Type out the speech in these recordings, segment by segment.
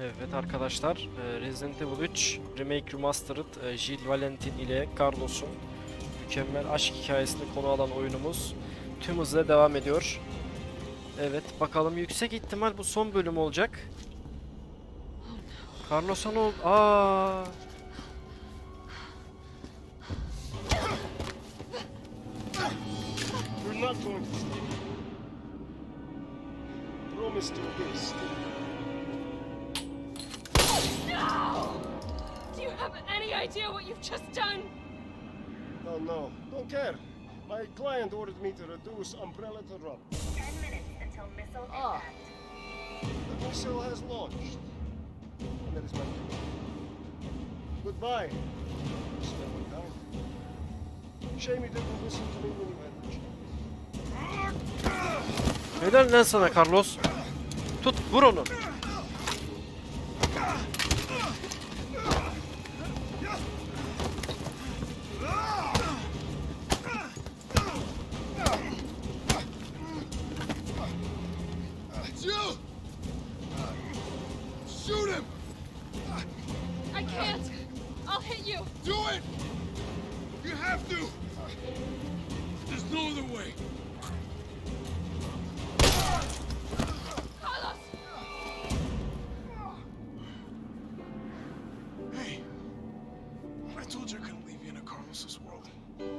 Evet arkadaşlar, e, Resident Evil 3 Remake Remastered e, Jill Valentin ile Carlos'un mükemmel aşk hikayesini konu alan oyunumuz tüm hızla devam ediyor. Evet, bakalım yüksek ihtimal bu son bölüm olacak. Carlos'a ne oldu? Aa! We're not going to stay. Promise to obey, idea what you've just done? No, no, don't care. My client ordered me to reduce Umbrella to rubble. Ten minutes until missile Ah. impact. The missile has launched. And that is my cue. Goodbye. Shame you didn't listen to me when you had the chance. Neden lan sana Carlos? Tut, vur onu. Told you I couldn't leave you in a Carlos's world.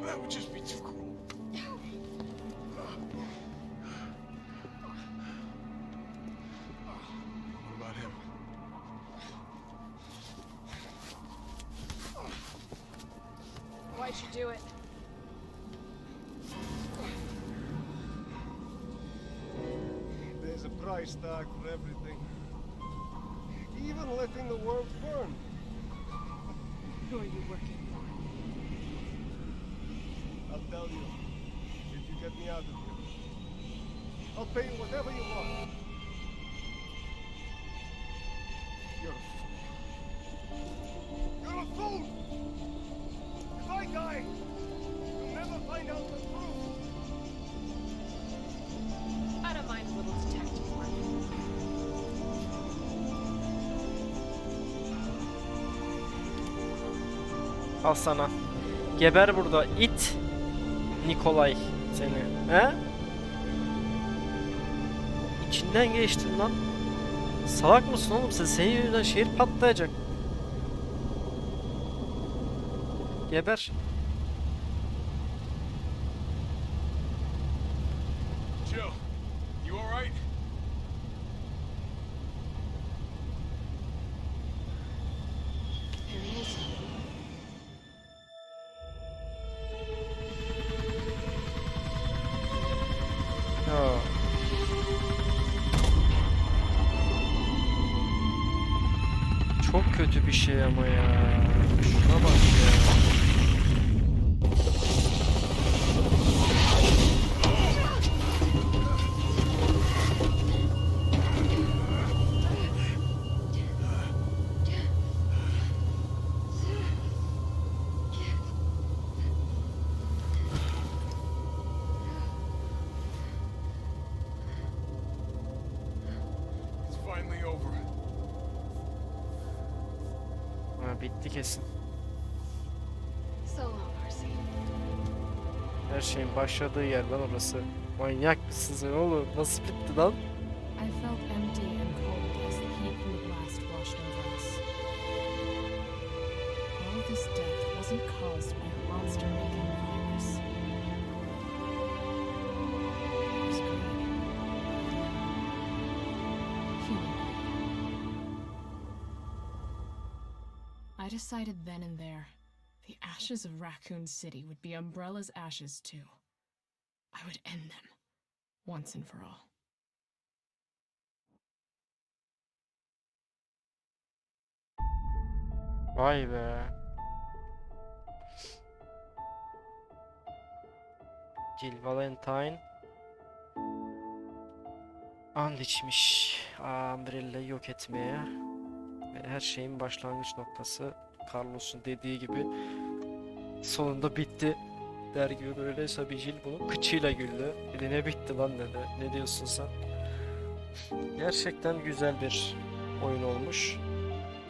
That would just be too cruel. What about him? Why'd you do it? There's a price tag for everything. Even letting the world burn. Who are you working for? I'll tell you. If you get me out of here. I'll pay you whatever you want. You're Al sana. Geber burada it. Nikolay seni. He? İçinden geçtin lan. Salak mısın oğlum sen? Senin yüzünden şehir patlayacak. Geber. Kötü bir şey ama ya. Şuna bak ya. Bitti kesin. Her şeyin başladığı yer lan orası. Manyak mısın sen oğlum? Nasıl bitti lan? I decided then and there, the ashes of Raccoon City would be Umbrella's ashes too. I would end them, once and for all. Vay be. Jill Valentine and içmiş ah, Umbrella'yı yok etmeye her şeyin başlangıç noktası Carlos'un dediği gibi sonunda bitti der gibi böyle Sabi bunu kıçıyla güldü. Dedi ne bitti lan dedi. Ne diyorsun sen? Gerçekten güzel bir oyun olmuş.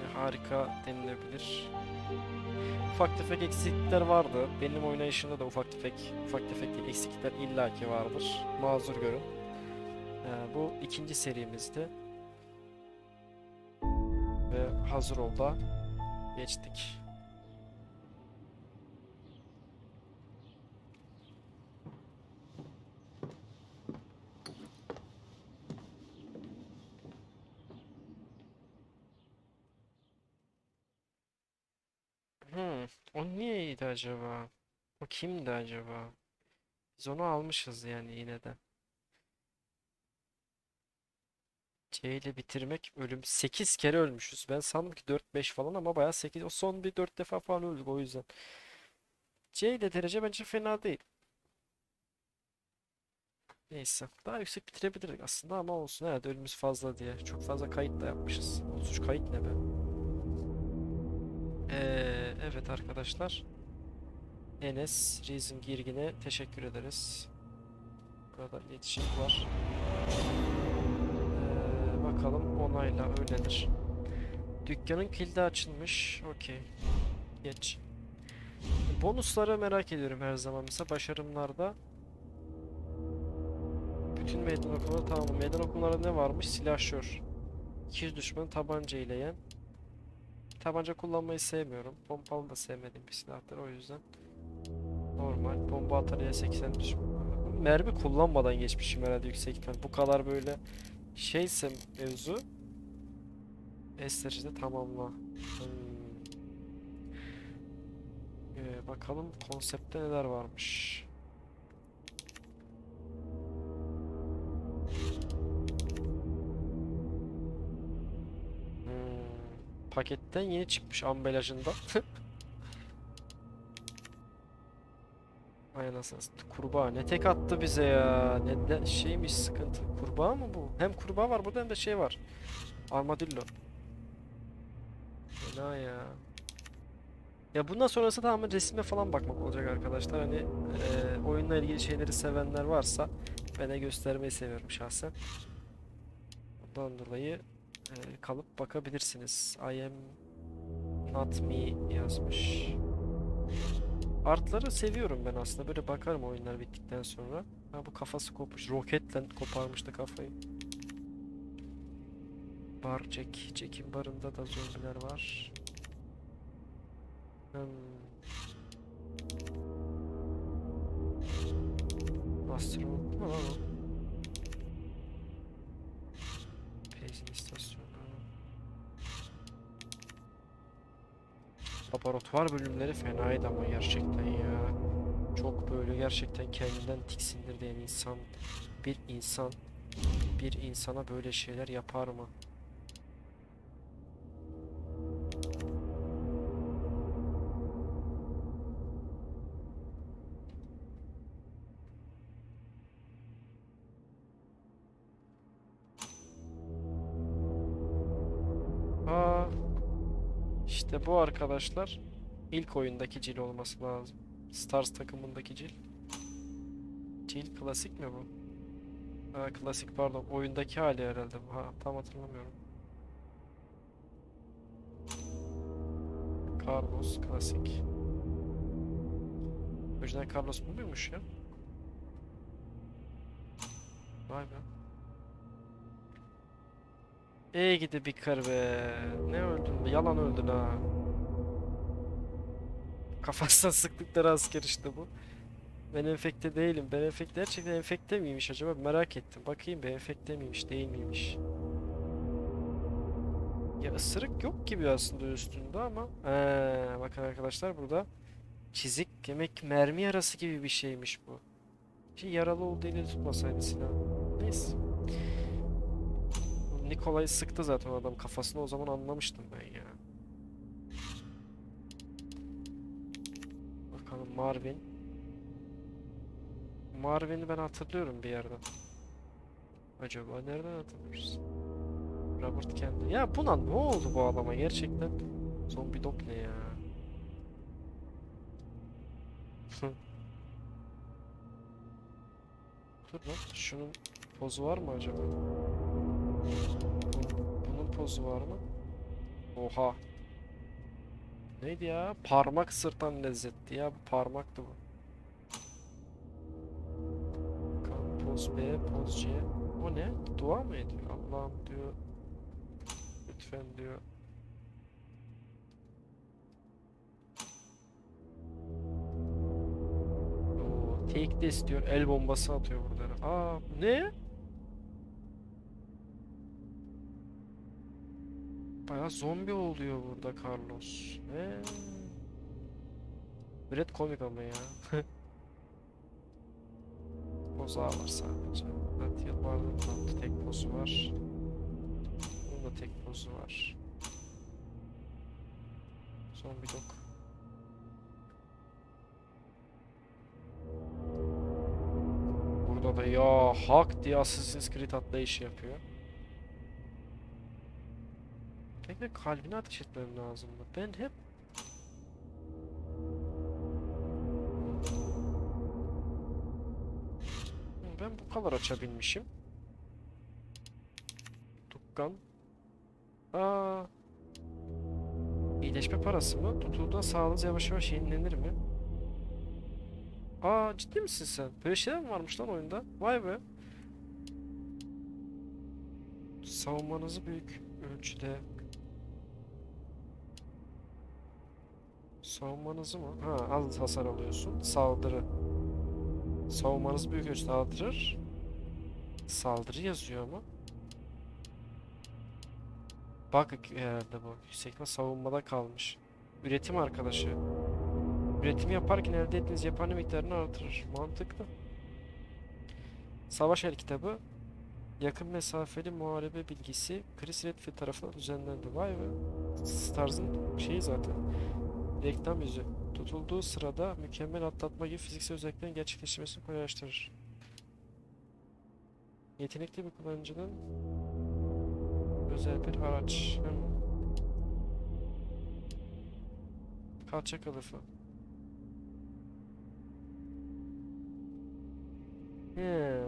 E, harika denilebilir. Ufak tefek eksiklikler vardı. Benim oynayışımda da ufak tefek, ufak tefek değil, eksiklikler illaki vardır. Mazur görün. E, bu ikinci serimizdi. Ve hazır ol da geçtik. Hmm, o niyeydi acaba? O kimdi acaba? Biz onu almışız yani yine de. C ile bitirmek ölüm. 8 kere ölmüşüz. Ben sandım ki 4-5 falan ama bayağı 8. O son bir 4 defa falan öldük o yüzden. C ile derece bence fena değil. Neyse. Daha yüksek bitirebilirdik aslında ama olsun. Herhalde ölümümüz fazla diye. Çok fazla kayıt da yapmışız. 33 kayıt ne be? Ee, evet arkadaşlar. Enes Reason Girgin'e teşekkür ederiz. Burada iletişim var. Bakalım onayla öyledir. Dükkanın kilidi açılmış. Okey. Geç. Bonusları merak ediyorum her zaman. Mesela başarımlarda bütün meydan okumaları tamam. Meydan okumalarda ne varmış? Silahşör. 200 düşmanı tabanca ile yen. Tabanca kullanmayı sevmiyorum. Pompalı da sevmediğim bir silahtır o yüzden. Normal. Bomba atar 80 düşman. Mermi kullanmadan geçmişim herhalde yüksek ihtimal. Bu kadar böyle şeyse mevzu Esteci'de tamamla. Hmm. Ee, bakalım konseptte neler varmış. Hmm. Paketten yeni çıkmış ambalajında. Ay anasını. Kurbağa ne tek attı bize ya. Ne de şeymiş sıkıntı. Kurbağa mı bu? Hem kurbağa var burada hem de şey var. Armadillo. Fena ya. Ya bundan sonrası tamamen resme falan bakmak olacak arkadaşlar. Hani eee, oyunla ilgili şeyleri sevenler varsa ben de göstermeyi seviyorum şahsen. Ondan dolayı eee, kalıp bakabilirsiniz. I am not me yazmış. Artları seviyorum ben aslında. Böyle bakarım oyunlar bittikten sonra. Ha bu kafası kopmuş. Roketle koparmıştı kafayı. Bar Jack. Jack'in barında da zombiler var. Hmm. Astronaut mu lan o? Laboratuvar bölümleri fenaydı ama gerçekten ya. Çok böyle gerçekten kendinden tiksindir diyen insan. Bir insan bir insana böyle şeyler yapar mı? İşte bu arkadaşlar ilk oyundaki Jill olması lazım. Stars takımındaki Jill. Jill klasik mi bu? Ha klasik pardon. Oyundaki hali herhalde bu. Ha tam hatırlamıyorum. Carlos klasik. Orijinal Carlos bu muymuş ya? Vay be. Ey gidi bir kar be. Ne öldün be? Yalan öldün ha. Kafasına sıktıkları asker işte bu. Ben enfekte değilim. Ben enfekte gerçekten enfekte miymiş acaba? Merak ettim. Bakayım be enfekte miymiş değil miymiş? Ya ısırık yok gibi aslında üstünde ama ee, bakın arkadaşlar burada çizik demek mermi yarası gibi bir şeymiş bu. Şey yaralı olduğu ile tutmasaydı silah. Neyse. Nikola'yı sıktı zaten adam kafasına o zaman anlamıştım ben ya. Bakalım Marvin. Marvin'i ben hatırlıyorum bir yerden. Acaba nereden hatırlıyoruz? Robert kendi. Ya buna ne oldu bu adama gerçekten? Zombi dog ne ya? Dur lan şunun pozu var mı acaba? Pozu var mı? Oha. Neydi ya? Parmak sırtan lezzetti ya. Bu parmaktı bu. Bakalım poz B, poz C. O ne? Dua mı ediyor? Allah'ım diyor. Lütfen diyor. Take this diyor. El bombası atıyor burada. Aa ne? Bayağı zombi oluyor burada Carlos. Ne? Brett komik ama ya. Pozu var sadece. Atiyat vardı. Bunun tek pozu var. Bunun da tek pozu var. Zombi dog. Burada da ya hak diye Assassin's Creed atlayışı yapıyor. Peki de kalbine ateş etmem lazım mı? Ben hep Ben bu kadar açabilmişim. Dukkan. Aa. İyileşme parası mı? Tutulduğunda sağlığınız yavaş yavaş yenilenir mi? Aa ciddi misin sen? Böyle şeyler mi varmış lan oyunda? Vay be. Savunmanızı büyük ölçüde Savunmanızı mı? Ha, az hasar alıyorsun. Saldırı. Savunmanız büyük ölçüde artırır. Saldırı yazıyor ama. Bak herhalde bu. Yüksekme savunmada kalmış. Üretim arkadaşı. Üretim yaparken elde ettiğiniz cephane miktarını artırır. Mantıklı. Savaş el kitabı. Yakın mesafeli muharebe bilgisi Chris Redfield tarafından düzenlendi. Vay be. Stars'ın şeyi zaten. Reklam yüzü. Tutulduğu sırada mükemmel atlatma gibi fiziksel özelliklerin gerçekleşmesini kolaylaştırır. Yetenekli bir kullanıcının özel bir araç. Hmm. Kalça kılıfı. He.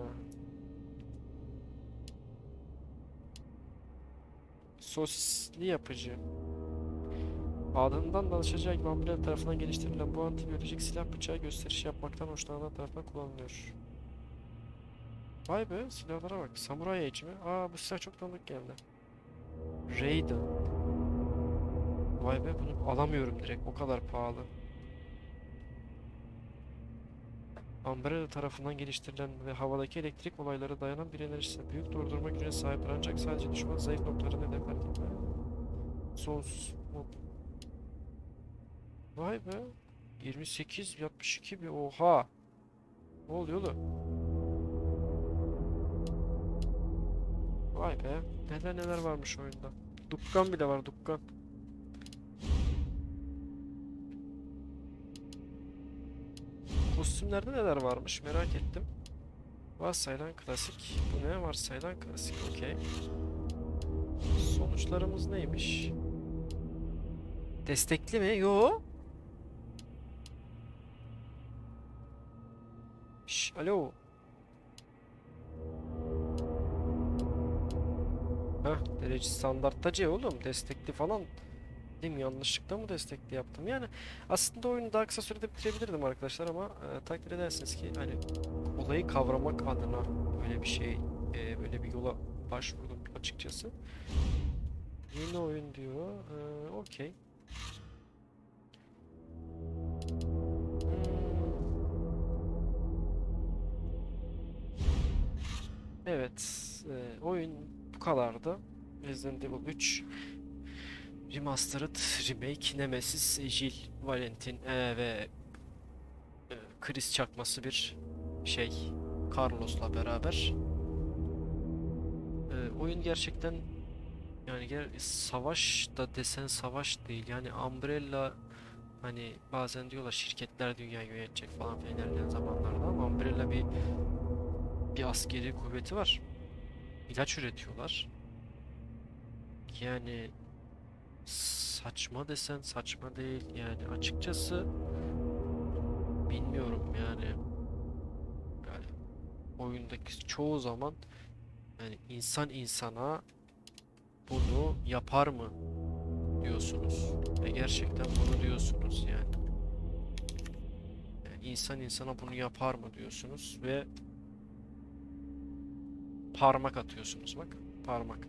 Sosisli yapıcı. Adından danışacağı gibi tarafından geliştirilen bu antibiyolojik silah bıçağı gösteriş yapmaktan hoşlanan tarafından kullanılıyor. Vay be silahlara bak. Samuray Age mi? Aa bu silah çok tanıdık geldi. Raiden. Vay be bunu alamıyorum direkt. O kadar pahalı. Umbrella tarafından geliştirilen ve havadaki elektrik olaylara dayanan bir enerjisi büyük durdurma gücüne sahip ancak sadece düşman zayıf noktalarını hedef etmekte. Sonsuz mod Vay be. 28 62 bir oha. Ne oluyor oğlum? Vay be. Neler neler varmış oyunda. Dukkan bile var dukkan. Kostümlerde neler varmış merak ettim. Varsayılan klasik. Bu ne? Varsayılan klasik. Okey. Sonuçlarımız neymiş? Destekli mi? Yo. Şş, alo. Heh, derece standartta oğlum. Destekli falan. Değil mi? Yanlışlıkla mı destekli yaptım? Yani aslında oyunu daha kısa sürede bitirebilirdim arkadaşlar ama e, takdir edersiniz ki hani olayı kavramak adına böyle bir şey, e, böyle bir yola başvurdum açıkçası. Yeni oyun diyor. E, Okey. Evet, e, oyun bu kadardı. Resident Evil 3 Remastered Remake Nemesis Jill Valentin e, ve e, Chris çakması bir şey Carlos'la beraber. E, oyun gerçekten yani ger savaş da desen savaş değil. Yani Umbrella hani bazen diyorlar şirketler dünyayı yönetecek falan filan zamanlarda ama Umbrella bir bir askeri kuvveti var. İlaç üretiyorlar. Yani saçma desen saçma değil yani açıkçası bilmiyorum yani yani oyundaki çoğu zaman yani insan insana bunu yapar mı diyorsunuz. Ve gerçekten bunu diyorsunuz yani. Yani insan insana bunu yapar mı diyorsunuz ve parmak atıyorsunuz bak parmak.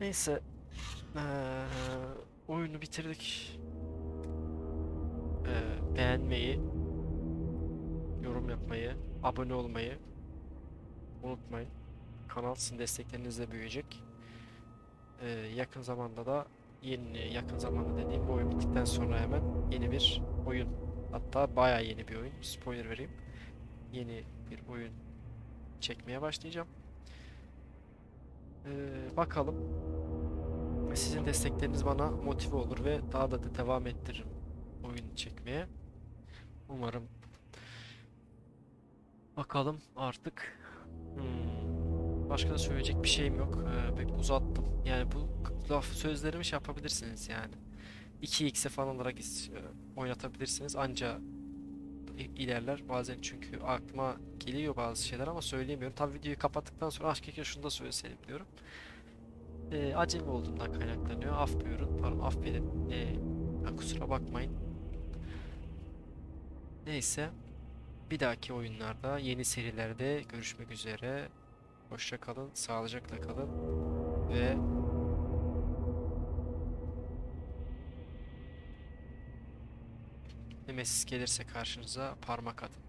Neyse eee, oyunu bitirdik. Eee, beğenmeyi, yorum yapmayı, abone olmayı unutmayın. Kanal sizin desteklerinizle büyüyecek. Eee, yakın zamanda da yeni yakın zamanda dediğim bu oyun bittikten sonra hemen yeni bir oyun hatta bayağı yeni bir oyun spoiler vereyim yeni bir oyun çekmeye başlayacağım. Eee, bakalım sizin destekleriniz bana motive olur ve daha da, da devam ettiririm oyun çekmeye. Umarım bakalım artık Hmm, Başka da söyleyecek bir şeyim yok. Ee, pek uzattım. Yani bu laf sözlerimi şey yapabilirsiniz yani. 2x'e falan olarak e, oynatabilirsiniz. Anca ilerler. Bazen çünkü aklıma geliyor bazı şeyler ama söyleyemiyorum. Tabii videoyu kapattıktan sonra aşk keşke şunu da söyleseydim diyorum. Ee, acemi olduğumdan kaynaklanıyor. Af buyurun. Pardon affedin. Ya kusura bakmayın. Neyse. Bir dahaki oyunlarda, yeni serilerde görüşmek üzere. Hoşça kalın, sağlıcakla kalın ve Nemesis gelirse karşınıza parmak atın.